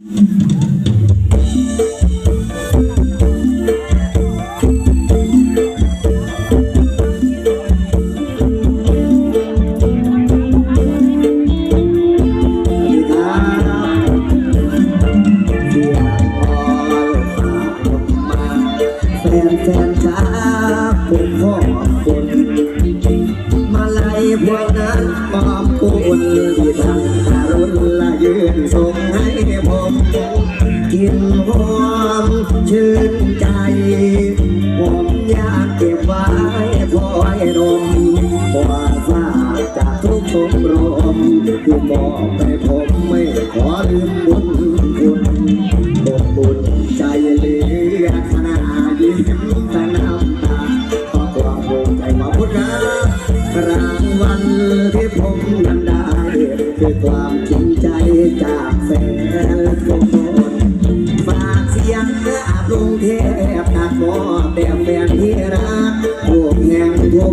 แชื่นใจผมอยากเก็บไว้คอยดมว่ามฝากจากทุกชมรมที่มองไป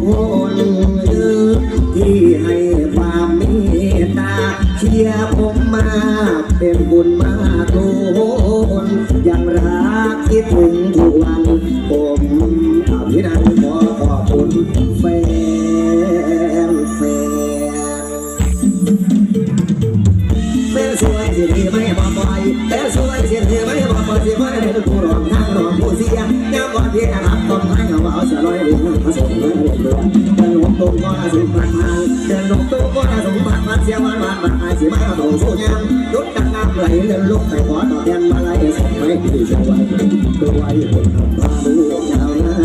ห่ เดินลงตุ้งก็สุพรรณมาเสียวันวันวันอายสิมาต้องสู้ยังยุดดังน้ำไหลเดินลุกไปขอตอบแทนมาไล่ส่งให้ที่ช่วยตัวไว้คนทำพาลูกชาวนา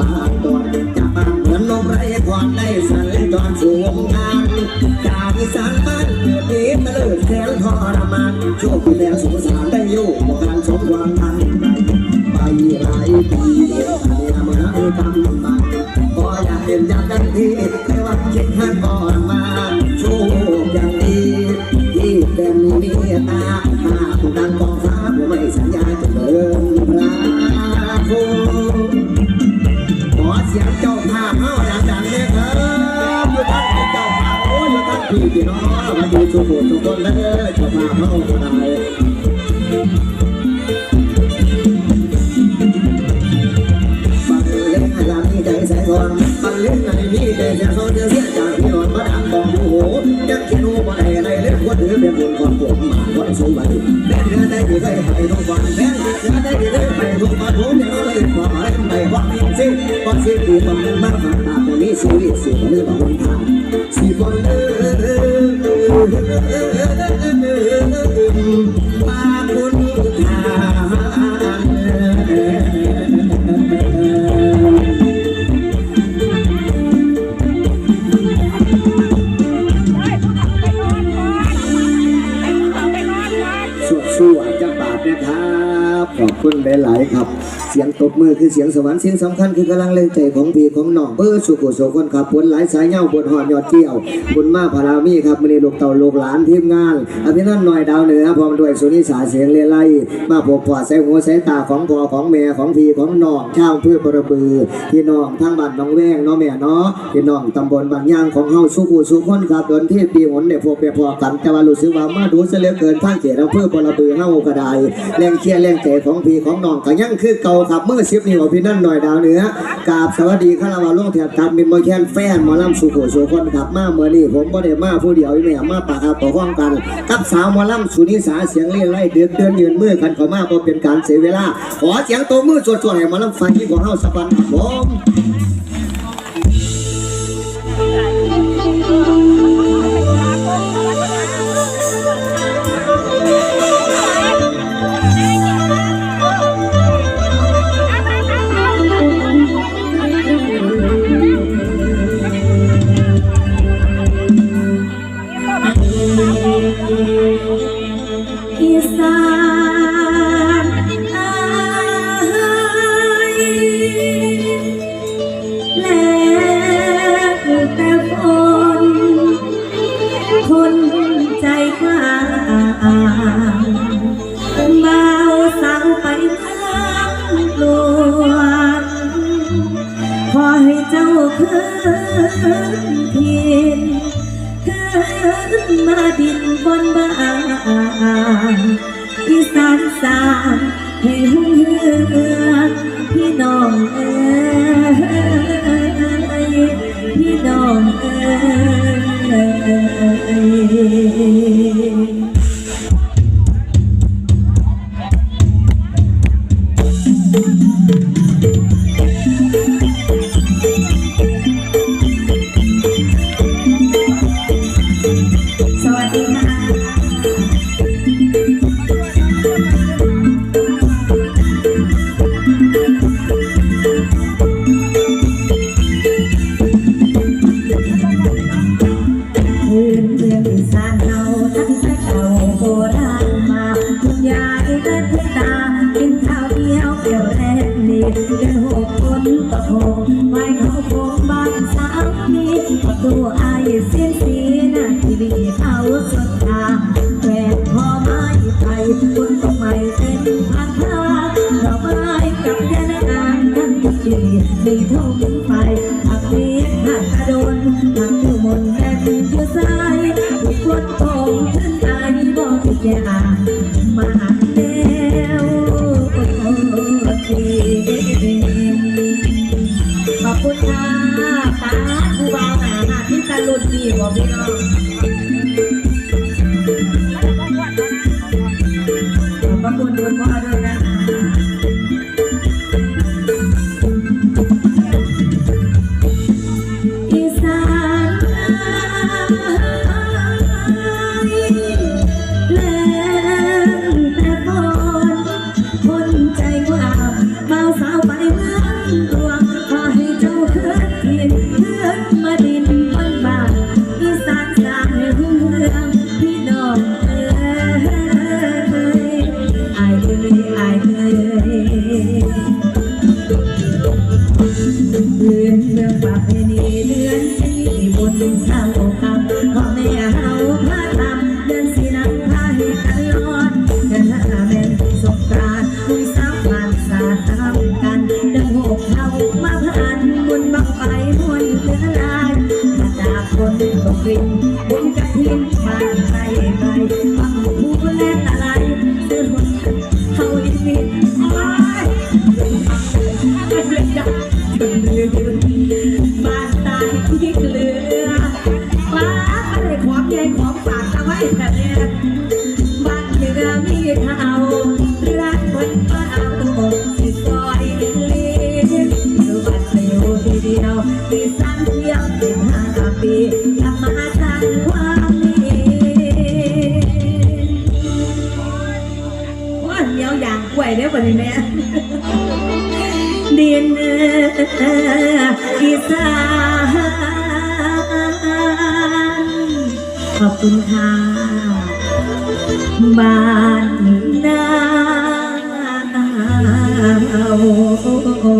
บ้านตอนจากบ้านเหมือนลมไรความได้สัญจรสู่วงารจากอีสานบ้านเกิดนี้ตะเลิดแสนทรมานโช่วงที่แล้วสงสารได้อยู่บอกการสมหวังทันไน้องมาดูสุโขทุกคนเลยจ้าภาพเฮาก็ได้บังเล่นอาจารย์มีใจใส่ทองบังเล่นในมีใจเสียโซเสียเสียจากพี่น้องมาดังบอกโอ้โหยังคิดว่าบ่ได้อะไรเล่นว่าถือเป็นบุญของผมมาวันสูงวันแม่เดือได้ที่ได้ไปทุกวันแม่เดือได้ที่ได้ไปทุกวันผมยังเลยขอให้ไปวัดสิวัดสิที่ต้องมาฝาตาตัวนี้ชีวิตสิบวันบอกทางสิบวัน ม บมือคือเสียงสวรรค์เสียงสำคัญคือกำลังเล่นใจของพี่ของน้องเบอร์สุขุโสคนขับผลหลายสายเงาบนหอดยอดเกี้ยวบุญมาพารามีครับมือลูกเต่าลูกหลานทีมงานอภินันหน่อยดาวเหนือพร้อมด้วยสุนิสาเสียงเลไลมาพบปอดใส่หัวใส่ตาของพ่อของแม่ของพี่ของน้องชาวเพื่อประบือพี่น้องทั้งบ้านน้องแวงน้องแม่เนาะพี่น้องตำบลบางย่างของเฮาสุขุสุคนครับเดินที่ปีหนเนี่ยพบไปพอกันแต่ว่ารู้สึกว่ามาดูเสยเหลือเกินทางเขตอำเภอประบือเฮาก็ไดแรงเชียร์แรงใจของพี่ของน้องก็ยังคือเก่าครับมื่อสิบนิ้วพี่นั่นหน่อยดาวเหนือกราบสวัสดีข้าราวาลงแถบทับมินมอแคนแฟนหมอลำสุขุสุคนครับมาเมื่อนี้ผมก็ได้มาผู้เดียวอีแม่มาปากอาต่อห้องกัน กับสาวหมอลำสุนิสาเสียงเลี้ยไล่เดือนเดือนยืนมือกันขอมาก็เป็นการเสียเวลา ขอเสียงตัวมือสวดๆให้หมอลำฟังที่ของเฮาสักวันครับผม ถิ่นขึ้นมาดินบนบ้านอีสานสามให้หุ่เฮือพี่น้องเอ๋ยพี่น้องเอ๋ย เลือหกคนปะโไม่เขาโค้งบานสามีตัวอายเสีนสีนาทีเขาสดตาแหวนพอไม้ไทยคนก็ไม่เป็นพันธาดอกไม้กับแค่นานทั้งที่มีทุ่ไฟผักเลี้หักกระโดน ป้าครูบาหามาที่ตะลุดดีบ่พี่น้อง ยางกล้วยด้บ่ดีแม่ดินอีสานขอบคุณค่ะบ้านนาโอ้